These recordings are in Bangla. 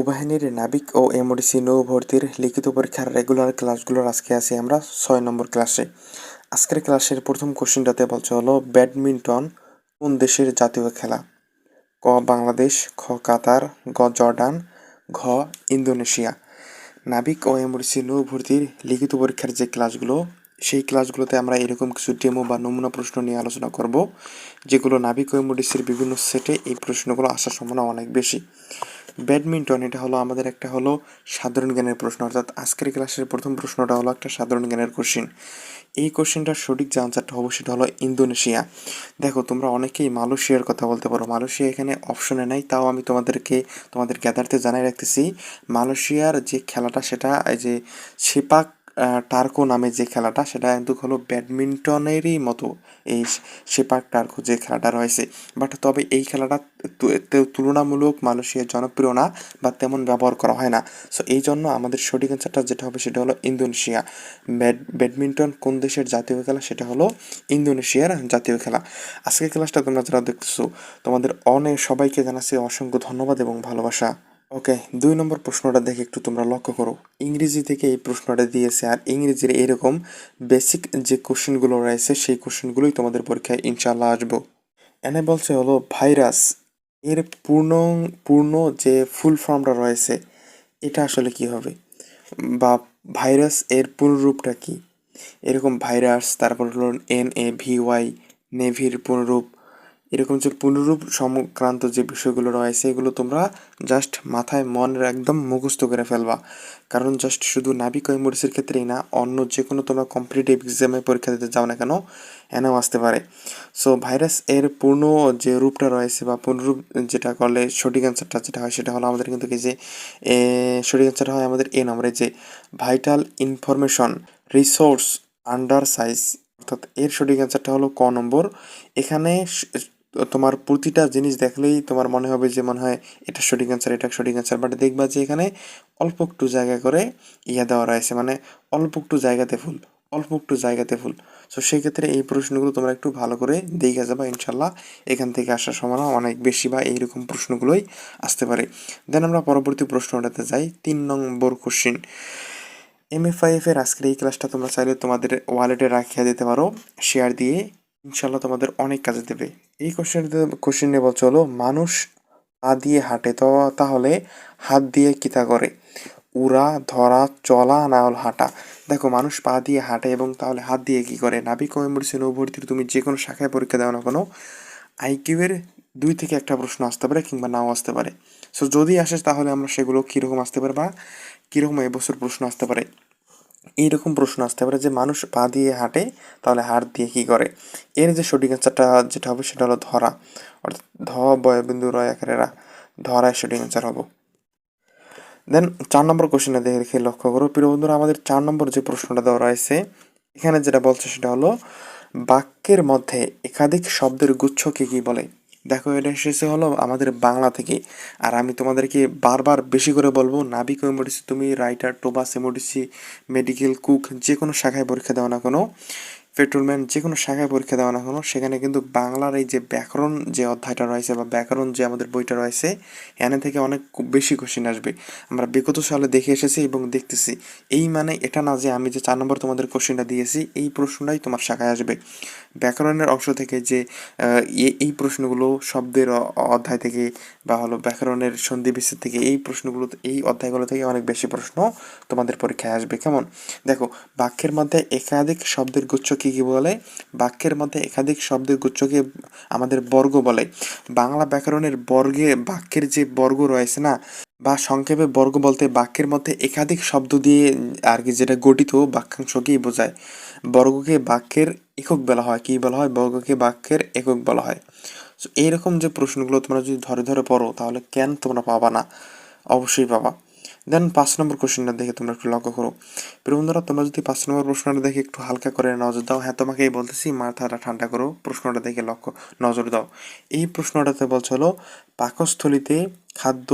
নৌবাহিনীর নাবিক ও এমওডিসি নৌভর্তির লিখিত পরীক্ষার রেগুলার ক্লাসগুলোর আজকে আছি আমরা ছয় নম্বর ক্লাসে। আজকের ক্লাসের প্রথম কোশ্চেনটাতে বলছে হলো, ব্যাডমিন্টন কোন দেশের জাতীয় খেলা? ক, বাংলাদেশ, খ, কাতার, গ, জর্ডান, ঘ, ইন্দোনেশিয়া। নাবিক ও এমওডিসি নৌভর্তির লিখিত পরীক্ষার যে ক্লাসগুলো, সেই ক্লাসগুলোতে আমরা এরকম কিছু ডেমো বা নমুনা প্রশ্ন নিয়ে আলোচনা করব, যেগুলো নাবিক ও এমওডিসির বিভিন্ন সেটে এই প্রশ্নগুলো আসার সম্ভাবনা অনেক বেশি। ব্যাডমিন্টন, এটা হলো আমাদের একটা হলো সাধারণ জ্ঞানের প্রশ্ন, অর্থাৎ আজকের ক্লাসের প্রথম প্রশ্নটা হলো একটা সাধারণ জ্ঞানের কোশ্চিন এই কোশ্চেনটার সঠিক যে আনসারটা হবে সেটা হলো ইন্দোনেশিয়া। দেখো, তোমরা অনেকেই মালয়েশিয়ার কথা বলতে পারো। মালয়েশিয়া এখানে অপশনে নাই, তাও আমি তোমাদেরকে, তোমাদের গ্যাদারতে জানাই রাখতেছি, মালয়েশিয়ার যে খেলাটা, সেটা এই যে সেপাক টার্কো নামে যে খেলাটা, সেটা কিন্তু হলো ব্যাডমিন্টনেরই মতো এই সেপাক টার্কো যে খেলাটা রয়েছে। বাট তবে এই খেলাটা তুলনামূলক মানুষের জনপ্রিয় না বা তেমন ব্যবহার করা হয় না। সো এই জন্য আমাদের সঠিক অ্যান্সারটা যেটা হবে সেটা হলো ইন্দোনেশিয়া। ব্যাডমিন্টন কোন দেশের জাতীয় খেলা, সেটা হলো ইন্দোনেশিয়ার জাতীয় খেলা। আজকের ক্লাসটা তোমরা যারা দেখতেছো, তোমাদের অনেক সবাইকে জানাচ্ছি অসংখ্য ধন্যবাদ এবং ভালোবাসা। ওকে দুই নম্বর প্রশ্নটা দেখে একটু তোমরা লক্ষ্য করো। ইংরেজি থেকে এই প্রশ্নটা দিয়েছে, আর ইংরেজির এরকম বেসিক যে কোশ্চেনগুলো রয়েছে, সেই কোশ্চেনগুলোই তোমাদের পরীক্ষায় ইনশাল্লাহ আসব। এনে বলছে হলো, ভাইরাস, এর পূর্ণ পূর্ণ যে ফুল ফর্মটা রয়েছে, এটা আসলে কি হবে? বা ভাইরাস এর পুনরূপটা কি? এরকম ভাইরাস, তারপর হলো এন এ ভি ওয়াই নেভির পুনরূপ এরকম যে পুনরূপ সংক্রান্ত যে বিষয়গুলো রয়েছে, এগুলো তোমরা জাস্ট মাথায় মন একদম মুখস্থ করে ফেলবা। কারণ জাস্ট শুধু নাবিক এমোডিসের ক্ষেত্রেই না, অন্য যে কোনো তোমরা কম্পিটিটিভ এক্সামে পরীক্ষা দিতে যাও না কেন, এনেও আসতে পারে। সো ভাইরাস এর পূর্ণ যে রূপটা রয়েছে বা পুনরূপ যেটা করলে সঠিক অ্যান্সারটা যেটা হয়, সেটা হলো আমাদের কিন্তু কি যে সঠিক অ্যান্সারটা হয় আমাদের এ নম্বরে যে vital information resource under size অর্থাৎ এর সঠিক অ্যান্সারটা হলো ক নম্বর। এখানে তোমার প্রতিটা জিনিস দেখলেই তোমার মনে হবে যে মনে হয় এটা সঠিক অ্যান্সার এটা সঠিক অ্যান্সার বাট দেখবা যে এখানে অল্প একটু জায়গা করে ইয়ে দেওয়া রয়েছে মানে অল্প একটু জায়গাতে ফুল অল্প একটু জায়গাতে ফুল সো সেক্ষেত্রে এই প্রশ্নগুলো তোমরা একটু ভালো করে দেখে যাবা ইনশাল্লাহ এখান থেকে আসার সম্ভাবনা অনেক বেশি বা এইরকম প্রশ্নগুলোই আসতে পারে। দেন আমরা পরবর্তী প্রশ্ন প্রশ্নটাতে যাই, তিন নম্বর question M F I F এর আজকের এই ক্লাসটা তোমরা চাইলে তোমাদের ওয়ালেটে রাখিয়ে দিতে পারো শেয়ার দিয়ে ইনশাল্লাহ তোমাদের অনেক কাজে দেবে। এই কোশ্চেন কোশ্চেন বলছে হলো মানুষ পা দিয়ে হাঁটে, তো তাহলে হাত দিয়ে কিতা করে? উড়া, ধরা, চলা, না হল হাঁটা। দেখো, মানুষ পা দিয়ে হাঁটে এবং তাহলে হাত দিয়ে কি করে? নাবিক কমেম্বরসি নৌভর্তির তুমি যে কোনো শাখায় পরীক্ষা দাও না কোনো আইকিউয়ের দুই থেকে একটা প্রশ্ন আসতে পারে কিংবা নাও আসতে পারে। সো যদি আসে তাহলে আমরা সেগুলো কীরকম আসতে পারে বা কীরকম এবছর প্রশ্ন আসতে পারে? এইরকম প্রশ্ন আসতে পারে যে মানুষ পা দিয়ে হাঁটে, তাহলে হাড় দিয়ে কি করে? এর যে সঠিক অ্যান্সারটা যেটা হবে সেটা হলো ধরা। অর্থাৎ ধ বয়বিন্দু রয় আকারেরা ধরায় সঠিক অ্যান্সার হব। দেন চার নম্বর কোশ্চেনে দেখে লক্ষ্য করো। প্রিয় বন্ধুরা, আমাদের চার নম্বর যে প্রশ্নটা দেওয়া রয়েছে, এখানে যেটা বলছে সেটা হলো, বাক্যের মধ্যে একাধিক শব্দের গুচ্ছকে কি বলে? দেখো, এটা এসেছে হলো আমাদের বাংলা থেকে। আর আমি তোমাদেরকে বারবার বেশি করে বলব, নাবিক এমোডিসি তুমি রাইটার টোবাস এমোডিসি মেডিকেল কুক যে কোনো শাখায় পরীক্ষা দাও না কোনো পেট্রোলম্যান যে কোনো শাখায় পরীক্ষা দেওয়া না কোনো, সেখানে কিন্তু বাংলার এই যে ব্যাকরণ যে অধ্যায়টা রয়েছে বা ব্যাকরণ যে আমাদের বইটা রয়েছে এনে থেকে অনেক বেশি কোশ্চিন আসবে। আমরা বিগত সালে দেখে এসেছি এবং দেখতেছি। এই মানে এটা না যে আমি যে চার নম্বর তোমাদের কোশ্চিনটা দিয়েছি, এই প্রশ্নটাই তোমার শাখায় আসবে। ব্যাকরণের অংশ থেকে যে এই প্রশ্নগুলো শব্দের অধ্যায় থেকে বা হলো ব্যাকরণের সন্ধি থেকে এই প্রশ্নগুলো, এই অধ্যায়গুলো থেকে অনেক বেশি প্রশ্ন তোমাদের পরীক্ষায় আসবে। কেমন? দেখো, বাক্যের মধ্যে একাধিক শব্দের গুচ্ছ কি কি বলে? বাক্যের মধ্যে একাধিক শব্দের গুচ্ছকে আমাদের বর্গ বলে। বাংলা ব্যাকরণের বর্গে বাক্যের যে বর্গ রয়েছে না বা সংক্ষেপে বর্গ বলতে বাক্যের মধ্যে একাধিক শব্দ দিয়ে আর কি যেটা গঠিত বাক্যাংশকেই বোঝায়। বর্গকে বাক্যের একক বলা হয়, কি বলা হয়? বর্গকে বাক্যের একক বলা হয়। এইরকম যে প্রশ্নগুলো তোমরা যদি ধরে ধরে পড়ো, তাহলে কেন তোমরা পাবা না? অবশ্যই পাবা। দেন পাঁচ নম্বর কোশ্চেনটা দেখে তোমরা একটু লক্ষ্য করো। প্রিয় বন্ধুরা, তোমরা যদি পাঁচ নম্বর প্রশ্নটা দেখে একটু হালকা করে নজর দাও হ্যাঁ তোমাকে এই বলতেছি, মাথাটা ঠান্ডা করো, প্রশ্নটা দেখে লক্ষ্য, নজর দাও। এই প্রশ্নটাতে বলছে হলো, পাকস্থলিতে খাদ্য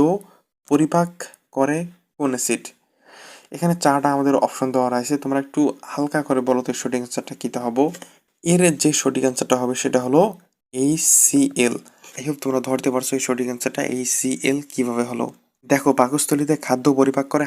পরিপাক করে কোন অ্যাসিড এখানে চাটা আমাদের অপশন দেওয়া রয়েছে। তোমরা একটু হালকা করে বলো তো সঠিক অ্যান্সারটা কীতে হব? এর যে সঠিক অ্যান্সারটা হবে সেটা হলো এইচ সি এল এই হোক, তোমরা ধরতে পারছ এই সঠিক অ্যান্সারটা এই সি এল কীভাবে হলো। দেখো, পাকস্থলীতে খাদ্য পরিপাক করে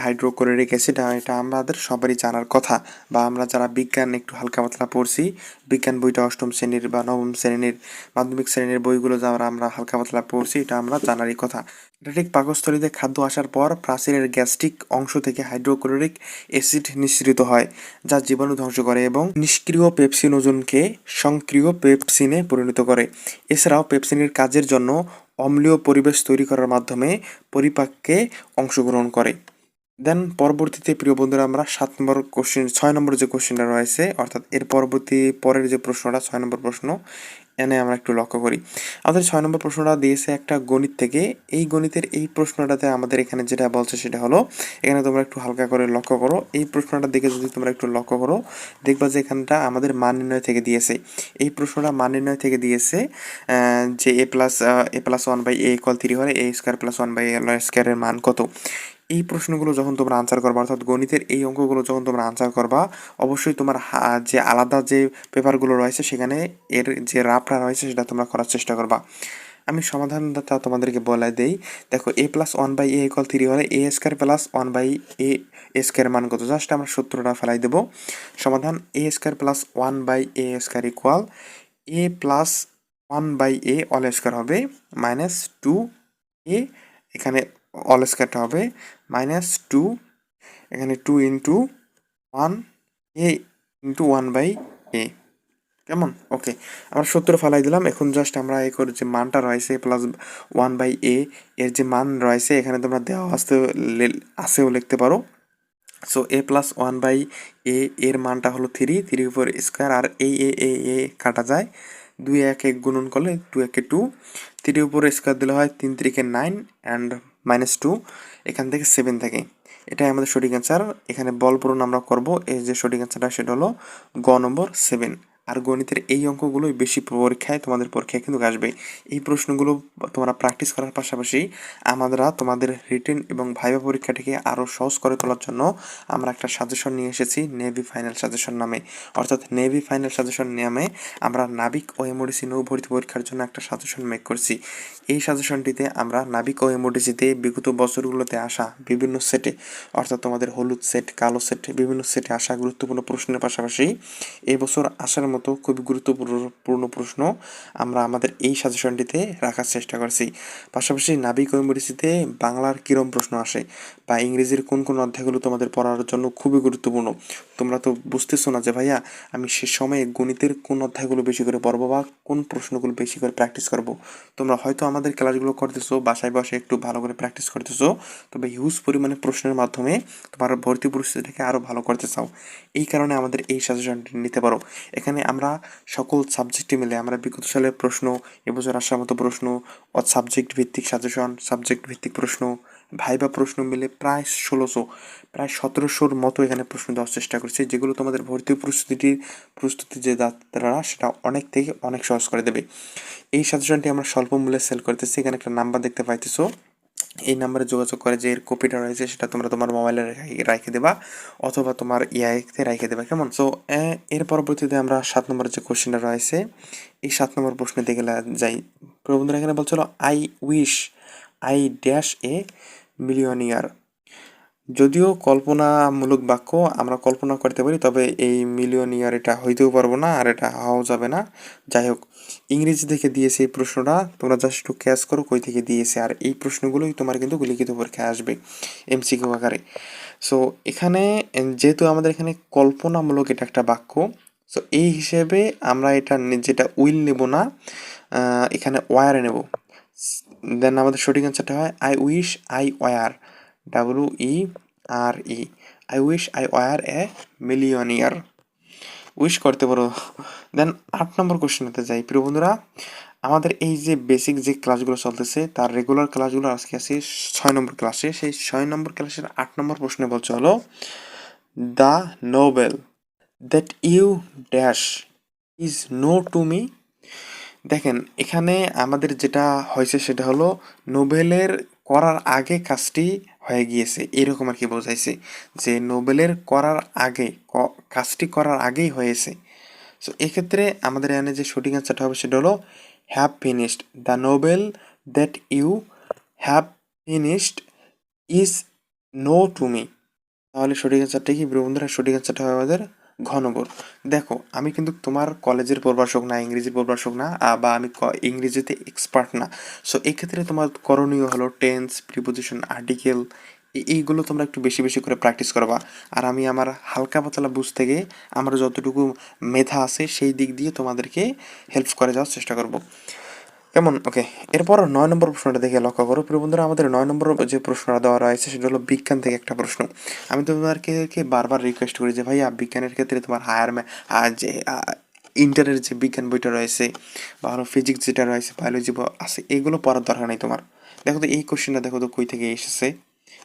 অ্যাসিড আর এটা আমাদের সবারই জানার কথা বা আমরা যারা বিজ্ঞান একটু হালকা পাতলা পড়ছি, বিজ্ঞান বইটা অষ্টম শ্রেণির বা নবম শ্রেণির, মাধ্যমিক শ্রেণির বইগুলো যারা আমরা হালকা পাতলা পড়ছি, এটা আমরা জানারই কথা। এটা ঠিক পাকস্থলীতে খাদ্য আসার পর প্রাচীরের গ্যাস্ট্রিক অংশ থেকে হাইড্রোক্লোরিক অ্যাসিড নিঃসৃত হয়, যা জীবাণু ধ্বংস করে এবং নিষ্ক্রিয় পেপসিনোজনকে সক্রিয় পেপসিনে পরিণত করে। এছাড়াও পেপসিনের কাজের জন্য অম্লীয় পরিবেশ তৈরি করার মাধ্যমে পরিপাককে অংশগ্রহণ করে। দেন পরবর্তীতে প্রিয় বন্ধুরা, আমরা সাত নম্বর কোশ্চেন ছয় নম্বর যে কোশ্চেনটা রয়েছে, অর্থাৎ এর পরবর্তী পরের যে প্রশ্নটা, ছয় নম্বর প্রশ্ন, এনে আমরা একটু লক্ষ্য করি। আমাদের ছয় নম্বর প্রশ্নটা দিয়েছে একটা গণিত থেকে। এই গণিতের এই প্রশ্নটাতে আমাদের এখানে যেটা বলছে সেটা হলো, এখানে তোমরা একটু হালকা করে লক্ষ্য করো। এই প্রশ্নটা দেখে যদি তোমরা একটু লক্ষ্য করো, দেখবা যে এখানটা আমাদের মান নির্ণয় থেকে দিয়েছে। এই প্রশ্নটা মান নির্ণয় থেকে দিয়েছে যে a plus a plus one by a equal three হলে a square plus one by L স্কোয়ারের মান কত? এই প্রশ্নগুলো যখন তোমরা আনসার করবা, অর্থাৎ গণিতের এই অঙ্কগুলো যখন তোমরা আনসার করবা, অবশ্যই তোমার যে আলাদা যে পেপারগুলো রয়েছে সেখানে এর যে রাফটা রয়েছে সেটা তোমরা করার চেষ্টা করবা। আমি সমাধানটা তোমাদেরকে বলে দেই। দেখো a plus one by a equal three হলে a square plus one by a a square মান কত? জাস্ট আমরা সূত্রটা ফেলাই দেবো। সমাধান a square plus one by a square equal a plus one by a all square হবে মাইনাস টু এ এখানে অল স্কোয়ারটা হবে মাইনাস টু এখানে two into one a into one by a কেমন? ওকে আমরা সত্তর ফালাই দিলাম, এখন জাস্ট আমরা এ করে যে মানটা রয়েছে প্লাস ওয়ান বাই এ এর যে মান রয়েছে, এখানে তোমরা দেওয়া আসতে আসেও লিখতে পারো। So a plus one by a এর মানটা হলো থ্রি থ্রি উপর স্কোয়ার আর এই এ এ এ কাটা যায়। দুই এক এক গুণন করলে টু একে টু থ্রি উপর স্কোয়ার দিলে হয় তিন তিরিকে নাইন অ্যান্ড মাইনাস টু এখান থেকে সেভেন থাকে। এটাই আমাদের সঠিক অ্যান্সার এখানে বল পূরণ আমরা করব। এই যে সঠিক অ্যান্সারটা সেটা হলো গ নম্বর সেভেন আর গণিতের এই অঙ্কগুলোই বেশি পরীক্ষায় তোমাদের পরীক্ষায় কিন্তু আসবে। এই প্রশ্নগুলো তোমরা প্র্যাকটিস করার পাশাপাশি আমরা তোমাদের রিটেন এবং ভাইবা পরীক্ষাটিকে আরও সহজ করে তোলার জন্য আমরা একটা সাজেশন নিয়ে এসেছি নেভি ফাইনাল সাজেশন নামে। অর্থাৎ নেভি ফাইনাল সাজেশন নামে আমরা নাবিক ও এমওডিসি নৌ ভর্তি পরীক্ষার জন্য একটা সাজেশন মেক করছি। এই সাজেশনটিতে আমরা নাবিক ও এমওডিসিতে বিগত বছরগুলোতে আসা বিভিন্ন সেটে অর্থাৎ তোমাদের হলুদ সেট কালো সেট বিভিন্ন সেটে আসা গুরুত্বপূর্ণ প্রশ্নের পাশাপাশি এই বছর আসার মতো খুবই গুরুত্বপূর্ণ প্রশ্ন আমরা আমাদের এই সাজেশনটিতে রাখার চেষ্টা করছি। পাশাপাশি নাবিক ও এমওডিসিতে বাংলার কিরম প্রশ্ন আসে বা ইংরেজির কোন কোন অধ্যায়গুলো তোমাদের পড়ার জন্য খুবই গুরুত্বপূর্ণ? তোমরা তো বুঝতেছো না যে ভাইয়া, আমি সে সময়ে গণিতের কোন অধ্যায়গুলো বেশি করে পড়ব বা কোন প্রশ্নগুলো বেশি করে প্র্যাকটিস করব? তোমরা হয়তো আমাদের ক্লাসগুলো করতেছো, বাসায় বসে একটু ভালো করে প্র্যাকটিস করতেছো, তবে হিউজ পরিমাণে প্রশ্নের মাধ্যমে তোমার ভর্তি পরিস্থিতিটাকে আরও ভালো করতে চাও। এই কারণে আমাদের এই সাজেশনটি নিতে পারো। এখানে আমরা সকল সাবজেক্টে মিলে, আমরা বিগত সালের প্রশ্ন, এবছর আসার মতো প্রশ্ন সাবজেক্ট ভিত্তিক সাজেশন সাবজেক্ট ভিত্তিক প্রশ্ন, ভাইবা প্রশ্ন মিলে প্রায় ষোলোশো, প্রায় সতেরোশোর মতো এখানে প্রশ্ন দেওয়ার চেষ্টা করছি, যেগুলো তোমাদের ভর্তি প্রস্তুতিটির প্রস্তুতি যে দাতারা, সেটা অনেক থেকে অনেক সহজ করে দেবে। এই সাজেশনটি আমরা স্বল্প মূল্যে সেল করতেছি, এখানে একটা নাম্বার দেখতে পাইতেছো। এই নাম্বারে যোগাযোগ করে যে এর কপিটা রয়েছে, সেটা তোমরা তোমার মোবাইলে রাখে দেবা, অথবা তোমার ইয়াইতে রাখে দেবা, কেমন? সো এর পরবর্তীতে আমরা সাত নম্বর যে কোশ্চেনটা রয়েছে, এই সাত নম্বর প্রশ্নে দিকে যাই। প্রবন্ধরা এখানে বলছিল I wish I dash a millionaire যদিও কল্পনামূলক বাক্য আমরা কল্পনা করতে পারি, তবে এই মিলিয়নিয়ার এটা হইতেও পারব না, আর এটা হওয়াও যাবে না। যাই হোক ইংরেজি থেকে দিয়েছে এই প্রশ্নটা, তোমরা জাস্ট একটু ক্যাচ করো কই থেকে দিয়েছে, আর এই প্রশ্নগুলোই তোমার কিন্তু লিখিত পরীক্ষায় আসবে এমসিকিউ আকারে। সো এখানে যেহেতু আমাদের এখানে কল্পনামূলক এটা একটা বাক্য সো এই হিসেবে আমরা এটা যেটা উইল নেব না এখানে ওয়ারে নেব। দেন আমাদের সঠিক অ্যান্সারটা হয় I wish I were W E R E I wish I were a millionaire wish করতে পারো। দেন আট নম্বর কোশ্চেনেতে যাই। প্রিয় বন্ধুরা, আমাদের এই যে বেসিক যে ক্লাসগুলো চলতেছে, তার রেগুলার ক্লাসগুলো আজকে আছে ছয় নম্বর ক্লাসে সেই ছয় নম্বর ক্লাসের আট নম্বর প্রশ্নে বলছে হলো the novel that you dash is known to me দেখেন, এখানে আমাদের যেটা হয়েছে সেটা হলো নোবেলের করার আগে কাজটি হয়ে গিয়েছে, এরকম আর কি বোঝাইছে যে নোবেলের করার আগে কাজটি করার আগেই হয়েছে। সো এক্ষেত্রে আমাদের এখানে যে শুটিং অ্যান্সারটা হবে সেটা হলো have finished the novel that you have finished is known to me তাহলে সঠিক অ্যান্সারটা কি? বন্ধুরা, সঠিক অ্যান্সারটা হবে আমাদের ঘ নম্বর দেখো, আমি কিন্তু তোমার কলেজের প্রভাষক না ইংরেজি প্রভাষক না বা আমি ইংরেজিতে এক্সপার্ট না। সো এক্ষেত্রে তোমার করণীয় হলো টেন্স প্রিপোজিশন আর্টিকেল এইগুলো তোমরা একটু বেশি বেশি করে প্র্যাকটিস করবা। আর আমি আমার হালকা পাতলা বুঝ থেকে আমার যতটুকু মেধা আছে, সেই দিক দিয়ে তোমাদেরকে হেল্প করে যাওয়ার চেষ্টা করব। কেমন ওকে এরপর নয় নম্বর প্রশ্নটা দেখে লক্ষ্য করো। প্রিয় বন্ধুরা, আমাদের নয় নম্বর যে প্রশ্নটা দেওয়া রয়েছে, সেটা হলো বিজ্ঞান থেকে একটা প্রশ্ন। আমি তোমাদেরকে বারবার রিকোয়েস্ট করি যে, ভাইয়া, বিজ্ঞানের ক্ষেত্রে তোমার হায়ার যে ইন্টারের যে বিজ্ঞান বইটা রয়েছে বা হলো ফিজিক্স যেটা রয়েছে বায়োলজি আছে, এগুলো পড়ার দরকার নেই তোমার। দেখো তো, এই কোশ্চেনটা দেখো তো কই থেকে এসেছে?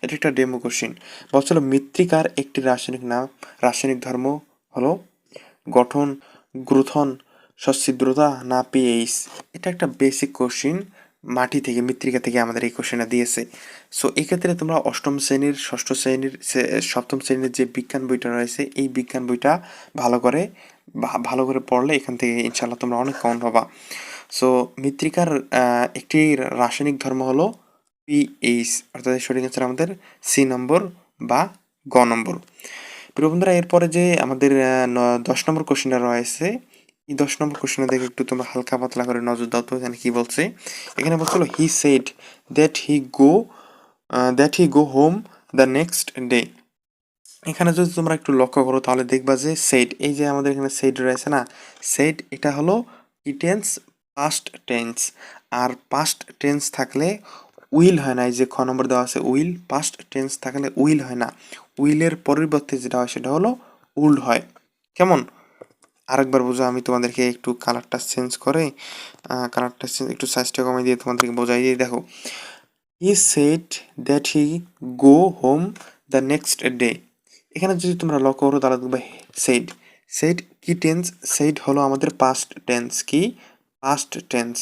এটা একটা ডেমো কোশ্চেন বলছিল মৃত্তিকার একটি রাসায়নিক নাম, রাসায়নিক ধর্ম হলো গঠন, গ্রোথন সচ্ছিদ্রতা না পিএইচ এটা একটা বেসিক কোশ্চিন মাটি থেকে, মৃত্তিকা থেকে আমাদের এই কোশ্চেনটা দিয়েছে। সো এক্ষেত্রে তোমরা অষ্টম শ্রেণির, ষষ্ঠ শ্রেণির সপ্তম শ্রেণির যে বিজ্ঞান বইটা রয়েছে, এই বিজ্ঞান বইটা ভালো করে ভালো করে পড়লে এখান থেকে ইনশাল্লাহ তোমরা অনেক কমন পাবা। সো মৃত্তিকার একটি রাসায়নিক ধর্ম হলো পিএইচ অর্থাৎ সঠিক অ্যান্সার আমাদের সি নম্বর বা গ নম্বর প্রিয় বন্ধুরা, এরপরে যে আমাদের দশ নম্বর কোশ্চেনটা রয়েছে দশ নম্বর কোশ্চেনে দেখে একটু তোমরা হালকা পাতলা করে নজর দাও তো, এখানে কি বলছে? এখানে বলছিল he said that he go that he go home the next day এখানে যদি তোমরা একটু লক্ষ্য করো, তাহলে দেখবা যে সেট এই যে আমাদের এখানে সেট রয়েছে না সেট এটা হলো টেন্স পাস্ট টেন্স আর পাস্ট টেন্স থাকলে উইল হয় না, এই যে খ নম্বর দেওয়া আছে উইল পাস্ট টেন্স থাকলে উইল হয় না। উইলের পরিবর্তে যেটা হয়, সেটা হলো উল্ড হয়। কেমন? আরেকবার বোঝো, আমি তোমাদেরকে একটু কালারটা চেঞ্জ করে কালারটা চেঞ্জ একটু সাইজটা কমাই দিয়ে তোমাদেরকে বোঝাই দিয়ে দেখো he said that he go home the next day এখানে যদি তোমরা লক্ষ্য করো, তাহলে দেখবে সেট সেট কি টেন্স সেট হলো আমাদের পাস্ট টেন্স কি? পাস্ট টেন্স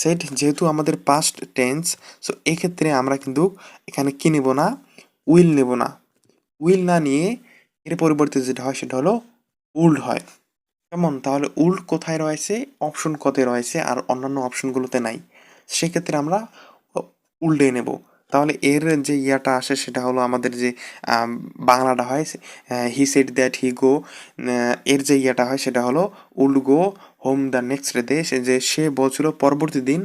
সেট যেহেতু আমাদের পাস্ট টেন্স সো এক্ষেত্রে আমরা কিন্তু এখানে কি নেব না? উইল নেব না। উইল না নিয়ে এর পরিবর্তে যেটা হয়, সেটা হলো উল্ড হয়। কেমন? তাহলে উল্ড কোথায় রয়েছে? অপশন কতে রয়েছে? আর অন্যান্য অপশনগুলোতে নাই। সেক্ষেত্রে আমরা উল্টে নেব। তাহলে এর যে ইয়াটা আসে, সেটা হলো আমাদের যে বাংলাটা হয় হি সেট দ্যাট হি গো এর যে ইয়াটা হয়, সেটা হলো would go home the next day যে সে বলছিল, পরবর্তী দিন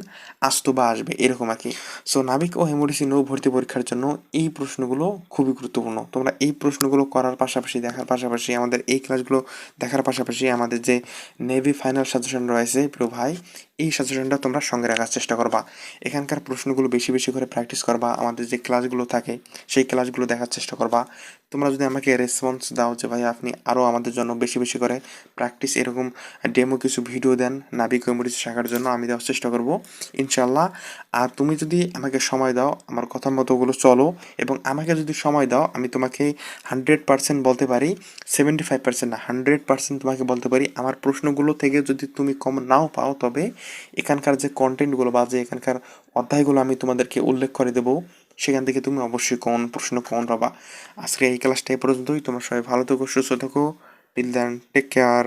আসতো বা আসবে, এরকম আর কি। সো নাবিক ও হেমোডিসি নৌ ভর্তি পরীক্ষার জন্য এই প্রশ্নগুলো খুবই গুরুত্বপূর্ণ। তোমরা এই প্রশ্নগুলো করার পাশাপাশি দেখার পাশাপাশি, আমাদের এই ক্লাসগুলো দেখার পাশাপাশি আমাদের যে নেভি ফাইনাল সাজেশন রয়েছে প্রিয় ভাই এই সাজেশনটা তোমরা সঙ্গে রাখার চেষ্টা করবা। এখানকার প্রশ্নগুলো বেশি বেশি করে প্র্যাকটিস করবা, আমাদের যে ক্লাসগুলো থাকে, সেই ক্লাসগুলো দেখার চেষ্টা করবা। তোমরা যদি আমাকে রেসপন্স দাও যে ভাই আপনি আরও আমাদের জন্য বেশি বেশি করে প্র্যাকটিস এরকম ডেমো কিছু ভিডিও দেন নাবিক কমিউনিটি শেখার জন্য, আমি দেওয়ার চেষ্টা করব ইনশাল্লাহ আর তুমি যদি আমাকে সময় দাও, আমার কথা মতোগুলো চলো, এবং আমাকে যদি সময় দাও, আমি তোমাকে হান্ড্রেড পার্সেন্ট বলতে পারি সেভেন্টি ফাইভ পার্সেন্ট না হান্ড্রেড পার্সেন্ট তোমাকে বলতে পারি, আমার প্রশ্নগুলো থেকে যদি তুমি কম নাও পাও, তবে এখানকার যে কন্টেন্টগুলো বা যে এখানকার অধ্যায়গুলো আমি তোমাদেরকে উল্লেখ করে দেবো, সেখান থেকে তুমি অবশ্যই কোন প্রশ্ন, কোন রবা। আজকে এই ক্লাসটা এই পর্যন্তই। তোমরা সবাই ভালো থেকো, সুস্থ থাকো। Till take care